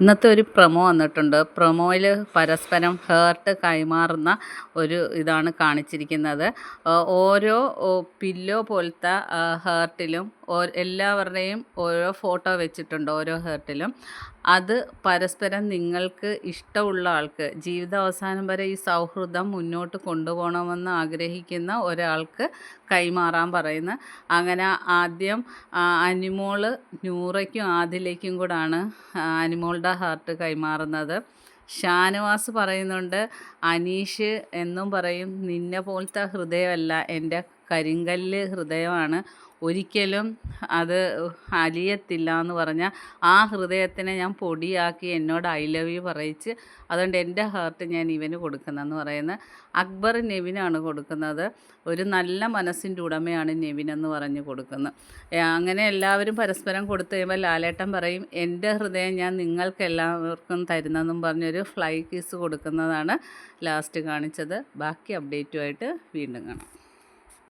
ഇന്നത്തെ ഒരു പ്രൊമോ വന്നിട്ടുണ്ട്. പ്രൊമോയിൽ പരസ്പരം ഹേർട്ട് കൈമാറുന്ന ഒരു ഇതാണ് കാണിച്ചിരിക്കുന്നത്. ഓരോ പില്ലോ പോലത്തെ ഹേർട്ടിലും എല്ലാവരുടെയും ഓരോ ഫോട്ടോ വെച്ചിട്ടുണ്ട് ഓരോ ഹേർട്ടിലും അത് പരസ്പരം നിങ്ങൾക്ക് ഇഷ്ടമുള്ള ആൾക്ക് ജീവിത അവസാനം വരെ ഈ സൗഹൃദം മുന്നോട്ട് കൊണ്ടുപോകണമെന്ന് ആഗ്രഹിക്കുന്ന ഒരാൾക്ക് കൈമാറാൻ പറയുന്ന അങ്ങനെ ആദ്യം അനിമോൾ നൂറയ്ക്കും ആദിലേക്കും കൂടാണ് ആ, ഹാർട്ട് കൈമാറുന്നത്? ഷാനവാസ് പറയുന്നുണ്ട് അനീഷ് എന്നും പറയും നിന്നെ പോലത്തെ ഹൃദയമല്ല എന്റെ കരിങ്കല്ല് ഹൃദയമാണ്. ഒരിക്കലും അത് അലിയത്തില്ല എന്ന് പറഞ്ഞാൽ ആ ഹൃദയത്തിനെ ഞാൻ പൊടിയാക്കി എന്നോട് ഐ ലവ് യു പറയിച്ച് അതുകൊണ്ട് എന്റെ ഹാർട്ട് ഞാൻ ഇവന് കൊടുക്കുന്നതെന്ന് പറയുന്നത്. അക്ബർ നെവിനാണ് കൊടുക്കുന്നത്. ഒരു നല്ല മനസ്സിന്റെ ഉടമയാണ് നെവിൻ എന്ന് പറഞ്ഞ് കൊടുക്കുന്നത്. അങ്ങനെ എല്ലാവരും പരസ്പരം കൊടുത്തു കഴിയുമ്പോൾ ലാലേട്ടൻ പറയും എന്റെ ഹൃദയം ഞാൻ നിങ്ങൾക്ക് എല്ലാവർക്കും തരുന്നതെന്നും പറഞ്ഞൊരു ഫ്ലൈ കിസ് കൊടുക്കുന്നതാണ് ലാസ്റ്റ് കാണിച്ചത്. ബാക്കി അപ്ഡേറ്റുമായിട്ട് വീണ്ടും കാണാം.